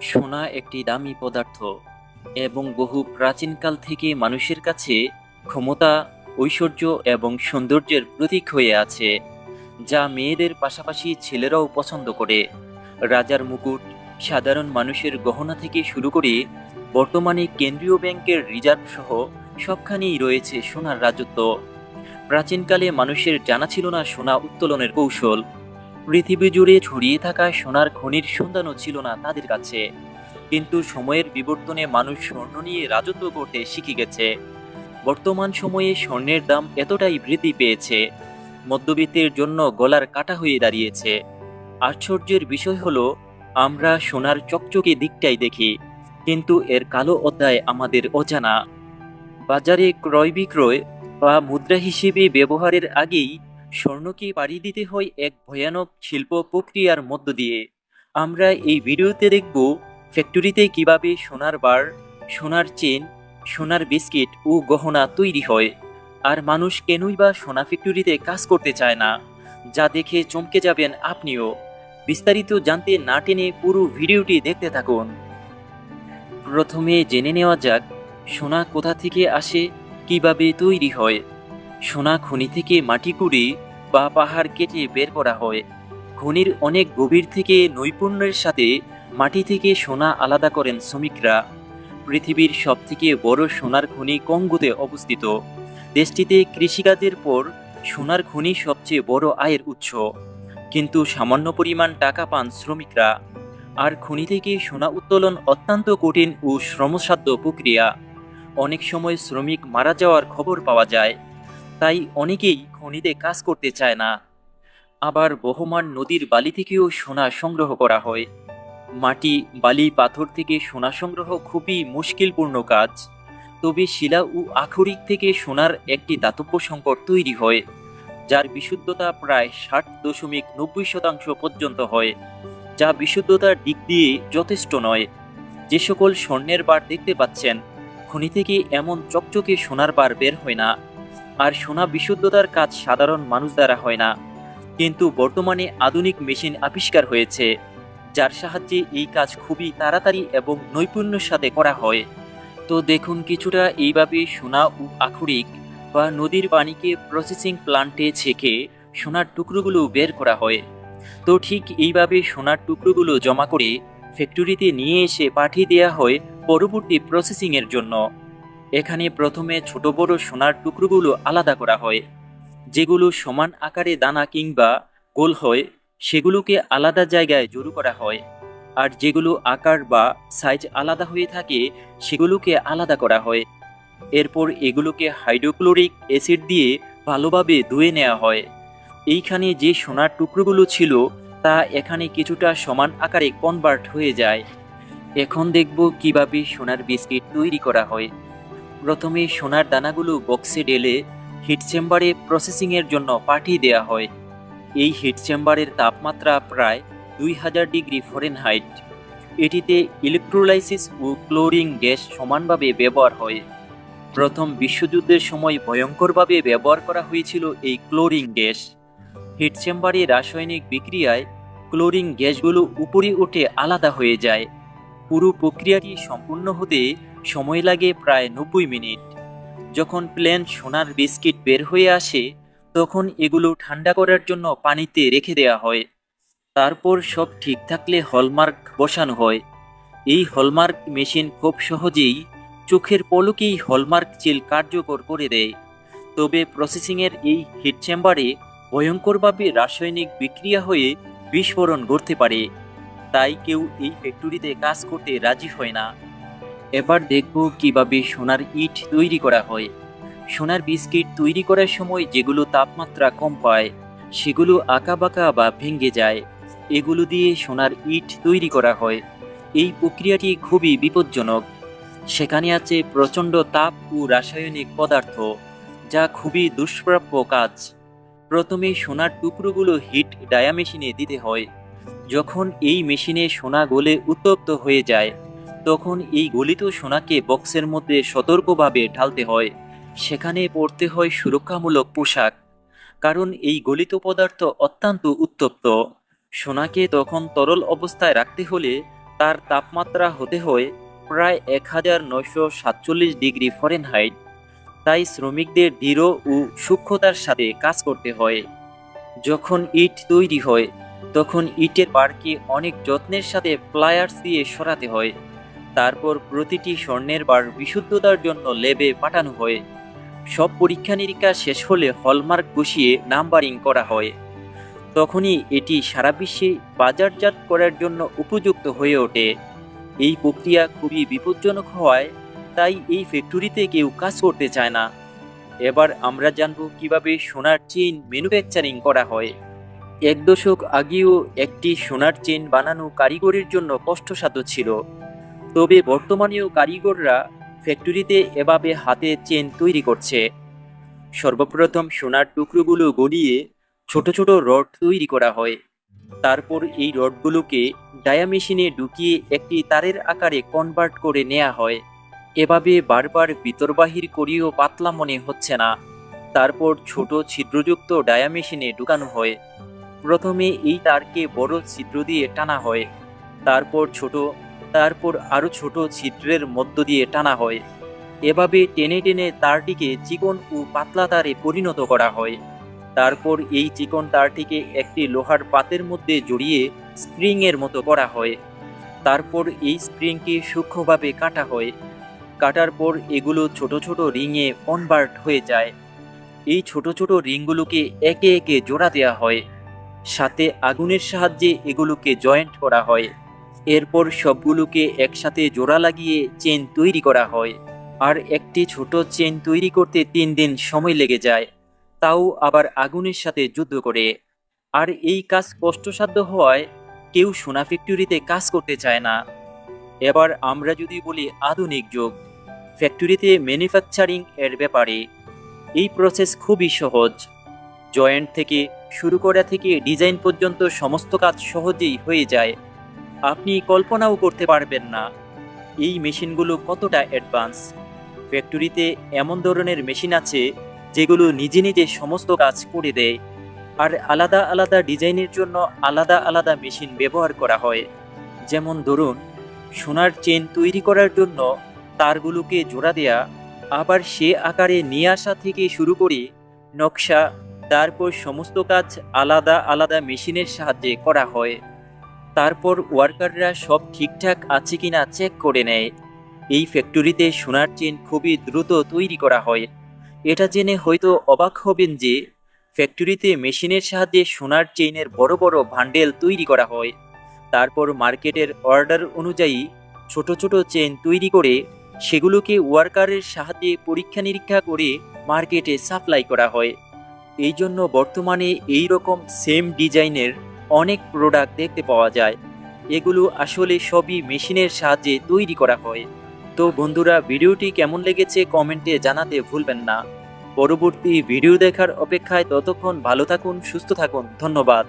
সোনা একটি দামি পদার্থ এবং বহু প্রাচীনকাল থেকে মানুষের কাছে ক্ষমতা, ঐশ্বর্য এবং সৌন্দর্যের প্রতীক হয়ে আছে, যা মেয়েদের পাশাপাশি ছেলেরাও পছন্দ করে। রাজার মুকুট, সাধারণ মানুষের গহনা থেকে শুরু করে বর্তমানে কেন্দ্রীয় ব্যাংকের রিজার্ভ সহ সবখানেই রয়েছে সোনার রাজত্ব। প্রাচীনকালে মানুষের জানা ছিল না সোনা উত্তোলনের কৌশল। পৃথিবী জুড়ে ছড়িয়ে থাকা সোনার খনির সন্ধানও ছিল না তাদের কাছে। কিন্তু সময়ের বিবর্তনে মানুষ স্বর্ণ নিয়ে রাজত্ব করতে শিখে গেছে। বর্তমান সময়ে স্বর্ণের দাম এতটাই বৃদ্ধি পেয়েছে, মধ্যবিত্তের জন্য গলার কাটা হয়ে দাঁড়িয়েছে। আশ্চর্যের বিষয় হলো, আমরা সোনার চকচকে দিকটাই দেখি, কিন্তু এর কালো অধ্যায় আমাদের অজানা। বাজারে ক্রয় বিক্রয় বা মুদ্রা হিসেবে ব্যবহারের আগেই স্বর্ণকে পাড়ি দিতে হয় এক ভয়ানক শিল্প প্রক্রিয়ার মধ্য দিয়ে। আমরা এই ভিডিওতে দেখব ফ্যাক্টরিতে কীভাবে সোনার বার, সোনার চেন, সোনার বিস্কিট ও গহনা তৈরি হয়। আর মানুষ কেনই বা সোনা ফ্যাক্টরিতে কাজ করতে চায় না, যা দেখে চমকে যাবেন আপনিও। বিস্তারিত জানতে না টেনে পুরো ভিডিওটি দেখতে থাকুন। প্রথমে জেনে নেওয়া যাক, সোনা কোথা থেকে আসে, কীভাবে তৈরি হয়। সোনা খনি থেকে মাটি কুড়ি বা পাহাড় কেটে বের করা হয়। খনির অনেক গভীর থেকে নৈপুণ্যের সাথে মাটি থেকে সোনা আলাদা করেন শ্রমিকরা। পৃথিবীর সবথেকে বড় সোনার খনি কঙ্গোতে অবস্থিত। দেশটিতে কৃষিকাজের পর সোনার খনি সবচেয়ে বড় আয়ের উৎস। কিন্তু সামান্য পরিমাণ টাকা পান শ্রমিকরা। আর খনি থেকে সোনা উত্তোলন অত্যন্ত কঠিন ও শ্রমসাধ্য প্রক্রিয়া। অনেক সময় শ্রমিক মারা যাওয়ার খবর পাওয়া যায়। তাই অনেকেই খনিতে কাজ করতে চায় না। আবার বহমান নদীর বালি থেকেও সোনা সংগ্রহ করা হয়। মাটি, বালি, পাথর থেকে সোনা সংগ্রহ খুবই মুশকিলপূর্ণ কাজ। তবে শিলা ও আখরিক থেকে সোনার একটি দাতব্য সংকট তৈরি হয়, যার বিশুদ্ধতা প্রায় ষাট দশমিক নব্বই শতাংশ পর্যন্ত হয়, যা বিশুদ্ধতার দিক দিয়ে যথেষ্ট নয়। যে সকল স্বর্ণের বার দেখতে পাচ্ছেন, খনি থেকে এমন চকচকে সোনার বার বের হয় না। আর সোনা বিশুদ্ধতার কাজ সাধারণ মানুষ দ্বারা হয় না। কিন্তু বর্তমানে আধুনিক মেশিন আবিষ্কার হয়েছে, যার সাহায্যে এই কাজ খুবই তাড়াতাড়ি এবং নৈপুণ্যের সাথে করা হয়। তো দেখুন কিছুটা এইভাবে সোনা ও আখরিক বা নদীর পানিকে প্রসেসিং প্লান্টে ছেঁকে সোনার টুকরোগুলো বের করা হয়। তো ঠিক এইভাবে সোনার টুকরোগুলো জমা করে ফ্যাক্টরিতে নিয়ে এসে পাঠিয়ে দেওয়া হয় পরবর্তী প্রসেসিংয়ের জন্য। এখানে প্রথমে ছোট বড় সোনার টুকরোগুলো আলাদা করা হয়, যেগুলো সমান আকারে দানা কিংবা গোল হয়, সেগুলোকে আলাদা জায়গায় জড়ো করা হয়। আর যেগুলো আকার বা সাইজ আলাদা হয়ে থাকে, সেগুলোকে আলাদা করা হয়। এরপর এগুলোকে হাইড্রোক্লোরিক অ্যাসিড দিয়ে ভালোভাবে ধুয়ে নেওয়া হয়। এইখানে যে সোনার টুকরোগুলো ছিল, তা এখানে কিছুটা সমান আকারে কনভার্ট হয়ে যায়। এখন দেখব কীভাবে সোনার বিস্কিট তৈরি করা হয়। প্রথমে সোনার দানাগুলো বক্সে ঢেলে হিট চেম্বারে প্রসেসিংয়ের জন্য পাঠিয়ে দেওয়া হয়। এই হিট চেম্বারের তাপমাত্রা প্রায় দুই হাজার ডিগ্রি ফরেনহাইট। এটিতে ইলেকট্রোলাইসিস ও ক্লোরিং গ্যাস সমানভাবে ব্যবহার হয়। প্রথম বিশ্বযুদ্ধের সময় ভয়ঙ্করভাবে ব্যবহার করা হয়েছিল এই ক্লোরিং গ্যাস। হিট চেম্বারে রাসায়নিক বিক্রিয়ায় ক্লোরিং গ্যাসগুলো উপরে উঠে আলাদা হয়ে যায়। পুরো প্রক্রিয়াটি সম্পূর্ণ হতে সময় লাগে প্রায় নব্বই মিনিট। যখন প্লেন সোনার বিস্কিট বের হয়ে আসে, তখন এগুলো ঠান্ডা করার জন্য পানিতে রেখে দেওয়া হয়। তারপর সব ঠিক থাকলে হলমার্ক বসানো হয়। এই হলমার্ক মেশিন খুব সহজেই চোখের পলকেই হলমার্ক চিল কার্যকর করে দেয়। তবে প্রসেসিংয়ের এই হিট চেম্বারে ভয়ঙ্করভাবে রাসায়নিক বিক্রিয়া হয়ে বিস্ফোরণ ঘটতে পারে। তাই কেউ এই ফ্যাক্টরিতে কাজ করতে রাজি হয় না। এবার দেখব কীভাবে সোনার ইট তৈরি করা হয়। সোনার বিস্কিট তৈরি করার সময় যেগুলো তাপমাত্রা কম পায়, সেগুলো আঁকাবাঁকা বা ভেঙে যায়। এগুলো দিয়ে সোনার ইট তৈরি করা হয়। এই প্রক্রিয়াটি খুবই বিপজ্জনক। সেখানে আছে প্রচণ্ড তাপ ও রাসায়নিক পদার্থ, যা খুবই দুষ্প্রাপ্য কাজ। প্রথমে সোনার টুকরোগুলো হিট ডায়া মেশিনে দিতে হয়। যখন এই মেশিনে সোনা গলে উত্তপ্ত হয়ে যায় তখন এই গলিত সোনাকে বক্সের মধ্যে সতর্কভাবে ঢালতে হয়। সেখানে পড়তে হয় সুরক্ষামূলক পোশাক, কারণ এই গলিত পদার্থ অত্যন্ত উত্তপ্ত। সোনাকে তখন তরল অবস্থায় রাখতে হলে তার তাপমাত্রা হতে হয় প্রায় এক হাজার নয়শো সাতচল্লিশ ডিগ্রি ফরেনহাইট। তাই শ্রমিকদের দৃঢ় ও সূক্ষ্মতার সাথে কাজ করতে হয়। যখন ইট তৈরি হয়, তখন ইটের বারকে অনেক যত্নের সাথে প্লায়ার্স দিয়ে সরাতে হয়। তারপর প্রতিটি স্বর্ণের বার বিশুদ্ধতার জন্য লেবে পাঠানো হয়। সব পরীক্ষা নিরীক্ষা শেষ হলে হলমার্ক বসিয়ে নাম্বারিং করা হয়। তখনই এটি সারা বিশ্বে বাজারজাত করার জন্য উপযুক্ত হয়ে ওঠে। এই প্রক্রিয়া খুবই বিপজ্জনক হওয়ায় তাই এই ফ্যাক্টরিতে কেউ কাজ করতে চায় না। এবার আমরা জানব কীভাবে সোনার চেইন ম্যানুফ্যাকচারিং করা হয়। এক দশক আগেও একটি সোনার চেইন বানানো কারিগরের জন্য কষ্টসাধ্য ছিল। তবে বর্তমানেও কারিগররা ফ্যাক্টরিতে এভাবে হাতে চেন তৈরি করছে। সর্বপ্রথম সোনার টুকরোগুলো গলিয়ে ছোট ছোট রড তৈরি করা হয়। তারপর এই রডগুলোকে ডায়া মেশিনে ঢুকিয়ে একটি তারের আকারে কনভার্ট করে নেওয়া হয়। এভাবে বারবার ভিতর করিও পাতলা মনে হচ্ছে না। তারপর ছোট ছিদ্রযুক্ত ডায়া মেশিনে ঢুকানো হয়। প্রথমে এই তারকে বড় ছিদ্র দিয়ে টানা হয়। তারপর ছোট তারপর আরও ছোট ছিদ্রের মধ্য দিয়ে টানা হয়। এভাবে টেনে টেনে তারটিকে চিকন ও পাতলা তারে পরিণত করা হয়। তারপর এই চিকন তারটিকে একটি লোহার পাতের মধ্যে জড়িয়ে স্প্রিংয়ের মতো করা হয়। তারপর এই স্প্রিংকে সূক্ষ্মভাবে কাটা হয়। কাটার পর এগুলো ছোট ছোট রিংয়ে কনভার্ট হয়ে যায়। এই ছোট ছোট রিংগুলোকে একে একে জোড়া দেওয়া হয়। সাথে আগুনের সাহায্যে এগুলোকে জয়েন্ট করা হয়। এরপর সবগুলোকে একসাথে জোড়া লাগিয়ে চেন তৈরি করা হয়। আর একটি ছোট চেন তৈরি করতে তিন দিন সময় লেগে যায়। তাও আবার আগুনের সাথে যুদ্ধ করে। আর এই কাজ কষ্টসাধ্য হওয়ায় কেউ সোনা ফ্যাক্টরিতে কাজ করতে চায় না। এবার আমরা যদি বলি আধুনিক যুগ, ফ্যাক্টরিতে ম্যানুফ্যাকচারিং এর ব্যাপারে। এই প্রসেস খুবই সহজ। জয়েন্ট থেকে শুরু করা থেকে ডিজাইন পর্যন্ত সমস্ত কাজ সহজেই হয়ে যায়। আপনি কল্পনাও করতে পারবেন না। এই মেশিনগুলো কতটা অ্যাডভান্স? ফ্যাক্টরিতে এমন ধরনের মেশিন আছে, যেগুলো নিজে নিজে সমস্ত কাজ করে দেয়। আর আলাদা আলাদা ডিজাইনের জন্য আলাদা আলাদা মেশিন ব্যবহার করা হয়। যেমন ধরুন, সোনার চেন তৈরি করার জন্য তারগুলোকে জোড়া দেয়া, আবার সে আকারে নিয়ে আসা থেকে শুরু করে নকশা, তারপর সমস্ত কাজ আলাদা আলাদা মেশিনের সাহায্যে করা হয়। তারপর ওয়ার্কাররা সব ঠিকঠাক আছে কিনা চেক করে নেয়। এই ফ্যাক্টরিতে সোনার চেন খুবই দ্রুত তৈরি করা হয়। এটা জেনে হয়তো অবাক হবেন যে ফ্যাক্টরিতে মেশিনের সাহায্যে সোনার চেইনের বড় বড় ভান্ডেল তৈরি করা হয়। তারপর মার্কেটের অর্ডার অনুযায়ী ছোট ছোট চেন তৈরি করে সেগুলোকে ওয়ার্কারের সাহায্যে পরীক্ষা নিরীক্ষা করে মার্কেটে সাপ্লাই করা হয়। এই জন্য বর্তমানে এই রকম সেম ডিজাইনের অনেক প্রোডাক্ট দেখতে পাওয়া যায়। এগুলো আসলে সবই মেশিনের সাহায্যে তৈরি করা হয়। তো বন্ধুরা, ভিডিওটি কেমন লেগেছে কমেন্টে জানাতে ভুলবেন না। পরবর্তী ভিডিও দেখার অপেক্ষায় ততক্ষণ ভালো থাকুন, সুস্থ থাকুন। ধন্যবাদ।